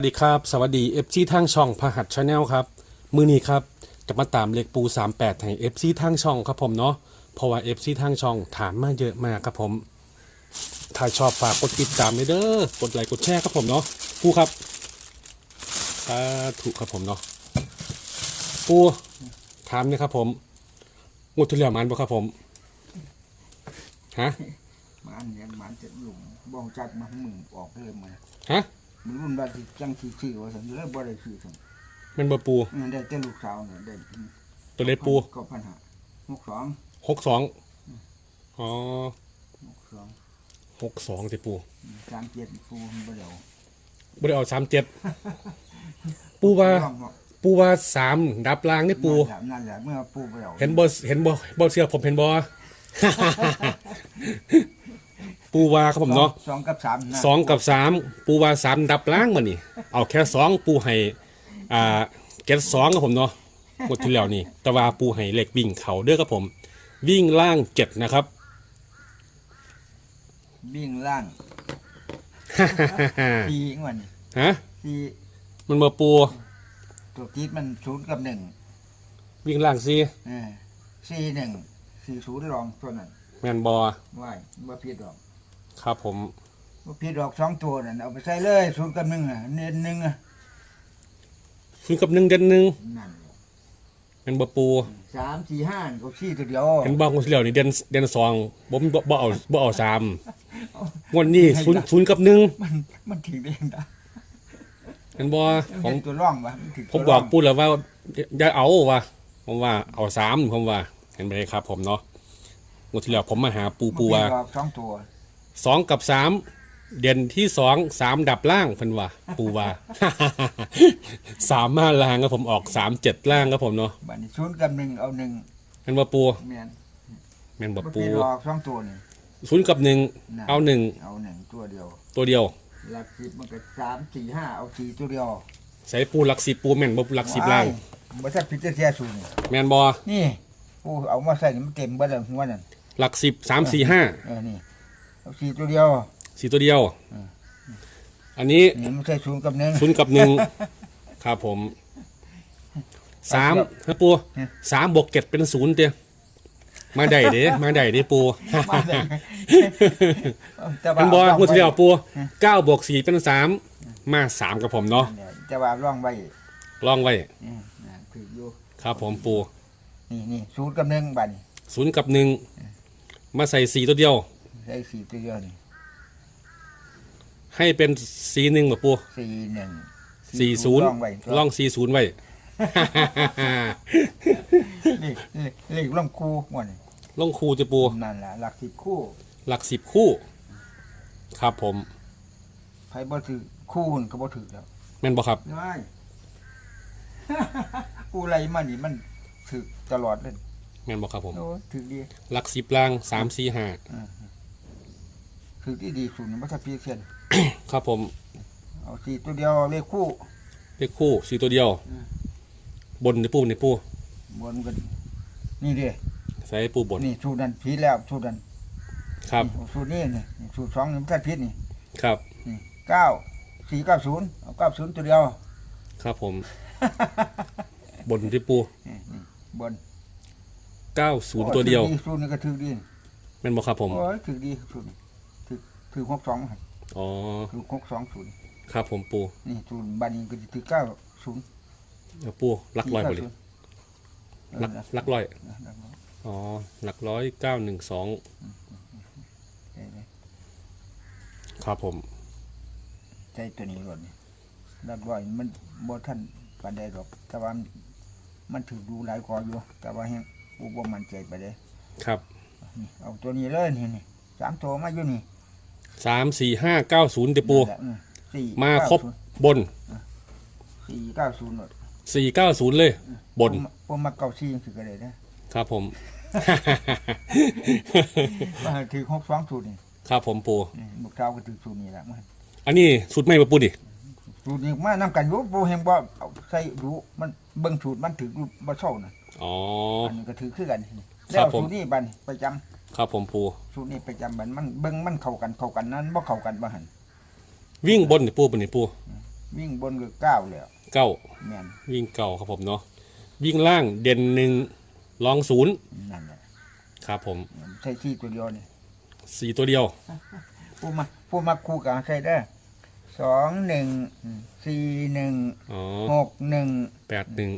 สวัสดีครับ สวัสดีเอฟซีทางช่องพหัสชาแนลครับ มือนี้ครับ จะมาตามเลขปู 38 ให้เอฟซีทางช่องครับผมเนาะเพราะว่าเอฟซีทางช่องถามมาเยอะมากครับผม ถ้าชอบฝากกดติดตามเลยเด้อกดไลค์กดแชร์ครับผมเนาะปูครับสาธุครับผมเนาะปูถามเนี่ยครับผมงวดที่แล้วมันบ่ครับผมฮะมันเนี่ยมันจะหลุมบ้องจักมามึงออกเลยมาฮะ มึงรุ่นว่าสิจังสิชื่อว่าสันเลยบ่ได้ชื่อสันแมันบ่ปูเงินได้แต่ลูกสาวเนี่ยได้ตัวเลขปูก็พันหาหกสองหกสองอ๋อหกสองหกสองติปูสามเจ็ดฟูมันบ่เดียวบ่ได้เอาสามเจ็ดปูว่าลองเนาะปูว่าสามดับล่างนี่ปูนั่นแหละนั่นแหละเมื่อปูบ่เดียวเห็นบ่เห็นบ่บ่เชื่อผมเห็นบ่ ปูว่าครับผมเนาะสองกับสามนะสองกับสามปูว่าสามดับล่างมานี่ เอาแค่สองปูให้อ่าเก็ตสองครับผมเนาะหมดที่แล้วนี่แต่ว่าปูให้เหล็กวิ่งเขาเด้อครับผม วิ่งล่างเจ็ดนะครับ วิ่งล่างสี่งวันนี้ฮะสี่มันมาปูตัวคิดมันศูนย์กับหนึ่งวิ่งล่างสิเออสี่หนึ่งสี่ศูนย์รองตัวนั้นแมนบอว่ายบ่ผิดดอก ครับผมบ่ผิดดอกสองตัวนั่นเอาไปใส่เลยศูนย์กับหนึ่งอะเน้นหนึ่งอะคือกับหนึ่งเดือนหนึ่งนั่นแหละแมันบ่ปูสามสี่ห้าเขาชี้ตัวเดียวเห็นบอกคนที่แล้วนี่เดือนเดือนสองบ่มบ่บ่เอาบ่เอาสามงวันนี้ศูนย์ศูนย์กับหนึ่งมันมันถึงได้ยังไงเห็นบ่ขขอองงตัวร่องวะนถึงผตัวมร่บอองกพูดแล้วว่าอย่าเอาว่ะผมว่าเอาสามผมว่าเห็นไหมครับ ผมเนาะงวดที่แล้วผมมาหาปูปูว่า มันเป็นดอกสองตัว สองกับสามเดือนที่สองสามดับล่างเพิ่นว่า ปูว่า สามมาล่างครับผมออกสามเจ็ดล่างครับผมเนาะบัดนี้ศูนย์กับหนึ่งเอาหนึ่งเห็นบ่ปูแม่นแม่นบ่มันปูเป็นดอกสองตัวนี่ ศูนย์กับหนึ่งน่ะ เอาหนึ่งเอาหนึ่งตัวเดียวตัวเดียว หลักสิบมันก็สามสี่ห้าเอาสี่ตัวเดียวใส่ปูหลักสิบปูแม่นบ่หลักสิบล่างว้ยบ่ใช่พิจารณาศูนย์แม่นบ่นี่ปูเอามาใส่นี่มันเต็มเบิดแล้วหัวนั่นหลักสิบสามสี่ห้าเออนี่เอา สี่ตัวเดียวสี่ตัวเดียวอืมอันนี้นี่มันใส่ศูนย์กับหนึ่ง ศูนย์กับหนึ่ง ครับผมสามนะปูเนี่ยสามบวกเจ็ดเป็นศูนย์เตียมาได้เด้มาได้เด้ปูมาได้แต่ว่าเป็นบอเางวดที่แล้วปูอืมเก้าบวกสี่เป็นสามมาสามกับผมเนาะเนี่ยจะว่าร่องไว้ลองไว้ อืมน่ะถืออยู่ครับผมปูนี่นี่ศูนย์กับหนึ่งบัดนี้ศูนย์กับหนึ่งมาใส่สี่ตัวเดียว ใส่สี่ตัวเดียวนี่ให้เป็นสี่หนึ่งแบบปูสี่หนึ่งสี่ศูนย์ร่องไว้ล่องสี่ศูนย์ไว้นี่เลขเลขล่องคู่หมดนี่ล่องคู่จะปูนั่นแหละหลักสิบคู่หลักสิบคู่ ครับผมไผบ่ถือคู่มันก็บ่ถือแล้วแม่นบอกครับน้อยกูไรมานี่มันถือตลอดเลยแม่นบอกครับผมโอ้ถือดีหลักสิบล่างสามสี่ห้า ถือที่ดีสุดนี่บ่ทักพี่เส้นครับผมเอาสี่ตัวเดียวเลขคู่ เลขคู่สี่ตัวเดียว อืม บนในปูในปูบนกันนี่เด้ใส่ปูบนนี่สูตรนั้นผิดแล้วสูตรนั้นครับนี่สูตรนี้นี่นี่สูตรสองนี่มันทัดผิดนี่ครับนี่เก้าสี่เก้าศูนย์เอาเก้าศูนย์ตัวเดียวครับผม บนที่ปูนี่นี่บนเก้าศูนย์ตัวเดียว โอ้ถือสูตรนี้ก็ถือดีแม่นบอกครับผมโอ้ยถือดีสูตรนี้ถือ ถือหกสองอ๋อ ถือหกสองศูนย์ครับผมปูนี่ศูนย์บัดนี้ก็จะถือเก้าศูนย์แล้วปูหลักร้อยบ่เลยหลักหลักร้อยหลักร้อยอ๋อหลักร้อยเก้าหนึ่งสองใช่เลยครับผม ใช่ตัวนี้ก่อนนี่หลักร้อยมันบ่ทันปานใดหรอก แต่ว่ามันมันถือดูหลายกว่าอยู่ แต่ว่าแฮงกูบ่มั่นใจไปเลยครับ นี่เอาตัวนี้เลยนี่นี่สามตัวมาอยู่นี่ สามสี่ห้าเก้าศูนย์ติปูนั่นแหละอืสี่มาครบบนสี่เก้าศูนย์หมดสี่เก้าศูนย์เลย บนพวกมาเก้าสี่ยังถือกันเลยนะครับผม มาถือหกสองศูนย์นี่ครับผมปูนี่บุกเท้าก็ถือศูนย์นี่แหละมันอันนี้สุดไม่มาปูดิสูตรนี้มานํกันอยู่บ่เห็นบ่เอาใส่รู้มันเบิ่งสูตรมันถือบ่เศร้าน่ะอ๋อ อันนี้ก็ถือคือกันครัแล้บวผม สูตรนี้บัดนประจำ ครับผมปูสูตรนี้ประจำบัดนมันเบิ่งมันเข้ากันเข้ากันนั้นบ่เข้ากันบ่หั่นวิ่งบนนี่ปูปะนี่ปูวิ่งบนก็เก้าแล้วเก้าแม่นวิ่งเก่าครับผมเนาะวิ่งล่างเด่นหนึ่งรองศูนย์นั่นแหละครับผมใช้ที่ตัวเดียวนี่สี่ตัวเดียวผู้มาผู้มาคู่กับใช้ได้สองหนึ่งสี่หนึ่งอ๋อหกหนึ่งแปดหนึ่ง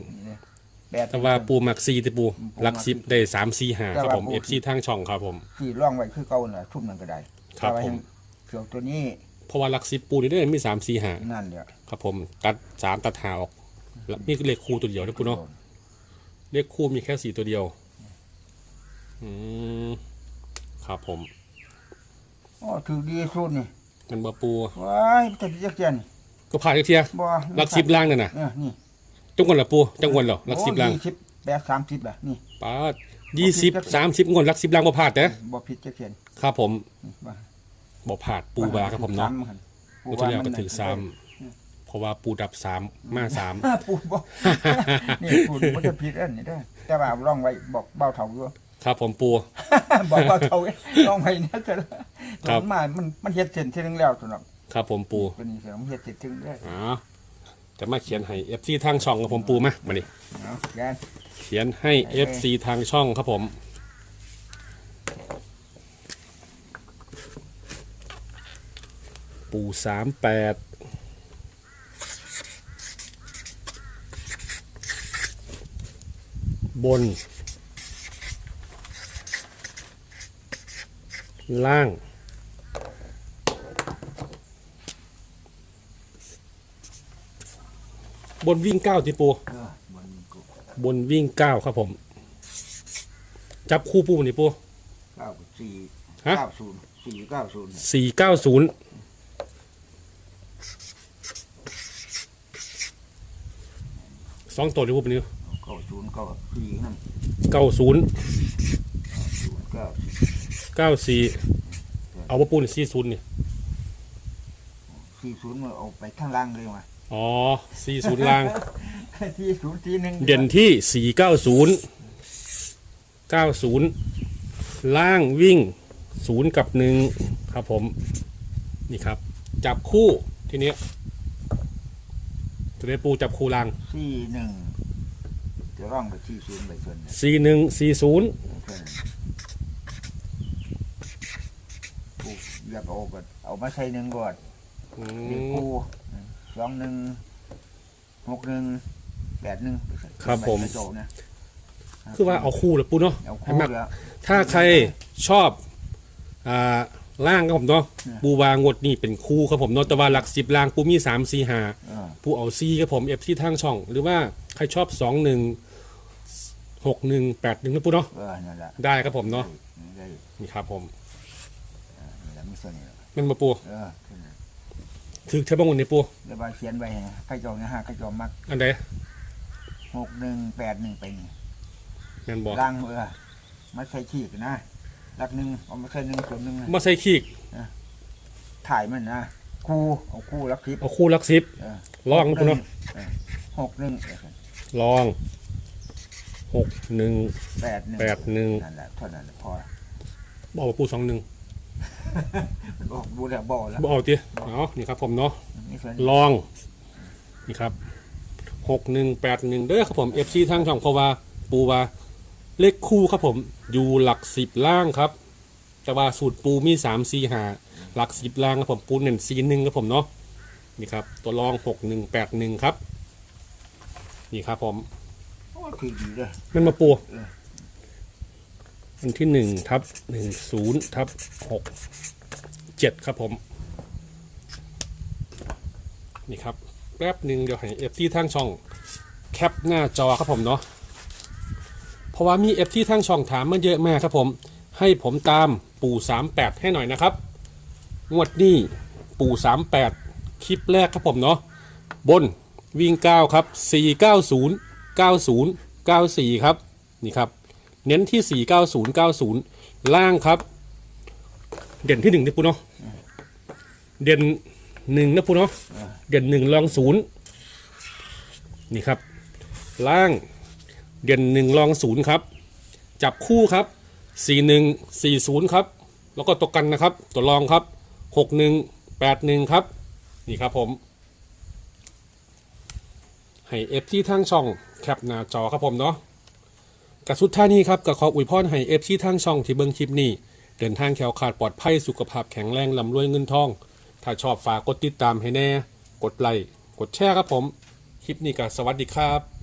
แปด แต่ว่าปูมักซีแต่ปูปูมักลักซิปได้สามสี่หาครับผมแต่เอว่าฟปูซีทางช่องครับผมสี่ร่องไว้คือเก่าน่ะทุ่มนั่นก็ได้ครับแต่ว่าผมเกี่ยวตัวนี้เพราะว่าลักซิปปูนี่ได้มีสามสี่หานั่นเดียวครับผมตัดสามตัดหาออกแล้วนี่คือเลขคู่ตัวเดียวนะปูเนาะเลขคู่มีแค่สี่ตัวเดียวอืมครับผมอ๋อถือดีสุดนี่มันบาปูว้ายแต่พี่จักเจียนก็ผ่านอีกเทียบ่ลักซิปล่างนั่นน่ะ เออนี่ จังหวัดละปูจังหวัดเหรอลักซิปล่างโอ้ยี่สิบแปดสามสิบอะนี่ป้ายี่สิบสามสิบงวดลักซิปล่างบ่ผ่านนะบ่ผิดจักเจียนครับผมนี่บ่บ่ผ่านปูบาครับผมเนาะสหั่ปูที่แล้วก็ถึงสามเพราะว่าปูดับสามมาสามปูบ่นี่ปูบ่จะผิดอันนี้ได้อแต่ว่าร่องไว้บอกเบาเท่าอยู่ครับผมปูบอกเบาเท่าร่องไว้นะจะครับมันมามันมันเฮ็ดเสร็จทีนึงแล้วสำหรับครับผมปูเป็นนี่มันเฮ็ดเสร็จถึงได้ออ๋อ จะมาเขียนให้ FC ทางช่องกับผมปูมามาดิเอาแกนเขียนให้ FC ทางช่องครับผม ปูสามแปดบน ล่าง บนวิ่งเก้าที่ปู เออมันก็บนวิ่งเก้าครับผม จับคู่ปูนี่ปู เก้าสี่ฮะ เก้าศูนย์สี่เก้าศูนย์สี่เก้าศูนย์สองตัวนี่ปูเป็นนิ้วเก้าศูนย์เก้าสี่นั่นเก้าศูนย์ศูนย์เก้าสี่เก้าสี่เอาว่าปูนี่สี่ศูนย์นี่สี่ศูนย์มันเอาไปข้างล่างเลยว่ะ อ๋อสี่ศูนย์ล่าง ที่ศูนย์ที่หนึ่งเด่นที่สี่เก้าศูนย์เก้าศูนย์ล่างวิ่งศูนย์กับหนึ่งครับผม นี่ครับ จับคู่ทีเนี้ยตัวนี้ปูจับคู่ล่างสี่หนึ่งจะร่องไปที่ศูนย์ไปส่วนนั้นสี่หนึ่งสี่ศูนย์ส่วนนั้นกูอยากเอาก็เอามาใส่หนึ่งก่อนเด็กกูส องหนึ่งหกหนึ่งแปดหนึ่งไปใส่ครับผม ไปโจนะคือว่าเอาคู่แล้วปูเนาะเอาให้คู่มาก แล้ว ถ้าใครชอบอ่าล่างครับผมเนาะอืม ปูวางงดนี่เป็นคู่ครับผมเนาะแต่ว่าหลักสิบล่างปูมีสามสี่ห้าเออปูเอาซีครับผมเอฟที่ทางช่อง หรือว่าใครชอบสองหนึ่งหกหนึ่งแปดหนึ่งนะปูเนาะเออนั่นแหละได้ครับผมเนาะได้นี่ครับผม นั่นแหละมีส่วนนี้แหละมันมาปูเออส่วนนั้น ถือใช้บ้างวันนี้ปูเดี๋ยวบาเขียนไว้ให้นะข้าเจอนะฮะข้าเจอมักอันใดหกหนึ่งแปดหนึ่งไปนี่แมนบอกล่างเออมาใส่ขีดนะลักหนึ่งเอามาใส่หนึ่งส่วนหนึ่งนะมาใส่ขีกถ่ายมันนะคู่เอาคู่ลักทิพย์เอาคู่หลักสิบเออลองนะปูเนาะเออหกหนึ่งลองหกหนึ่งแปดหนึ่งแปดหนึ่งนั่นแหละเท่านั้นแหละพอบอกว่าปูสองหนึ่ง บอกดูแล้วบอกแล้วบอกเอาทีเอานี่ครับผมเนาะนี่ส่วนลอง นี่ครับหกหนึ่งแปดหนึ่งเด้อครับผมเอฟซีทางช่องเพราะว่า ปูว่าเลขคู่ครับผมอยู่หลักสิบล่างครับ แต่ว่าสูตรปูมีสามสี่หาหลักสิบล่างครับผมปูเน้นสีหนึ่งครับผมเนาะนี่ครับ ตัวรองหกหนึ่งแปดหนึ่งครับ นี่ครับผมโอ้คือดีเลยมันมาปู อันที่หนึ่งทับหนึ่งศูนย์ทับหกเจ็ดครับผม นี่ครับ แป๊บหนึ่งเดี๋ยวให้เอฟที่ทางช่อง แคปหน้าจอครับผมเนาะ เพราะว่ามีเอฟที่ทางช่องถามมาเยอะมากครับผม ให้ผมตามปู่ 38 ให้หน่อยนะครับ งวดนี้ปู่ 38 คลิปแรกครับผมเนาะ บนวิ่ง 9 ครับ 490 90 94 ครับ นี่ครับ เน้นที่ 490 90 ล่างครับ เด่นที่1นะปูเนาะเด่นหนึ่งนะปูเนาะเด่นหนึ่งลองศูนย์นี่ครับ ล่างเด่นหนึ่งลองศูนย์ครับ จับคู่ครับสี่หนึ่งสี่ศูนย์ครับ แล้วก็ตัวกันนะครับ ตัวรองครับหกหนึ่งแปดหนึ่งครับ นี่ครับผม ให้เอฟซีทางช่องแคปหน้าจอครับผมเนาะ กับสุดท้ายนี้ครับกับขออวยพรให้เอฟซีทางช่องที่เบิ้งคลิปนี้ เดินทางแขวขาดปลอดภัยสุขภาพแข็งแรงลำรวยเงินทอง ถ้าชอบฝากกดติดตามให้แน่ กดไลค์กดแชร์ครับผม คลิปนี้ก็สวัสดีครับ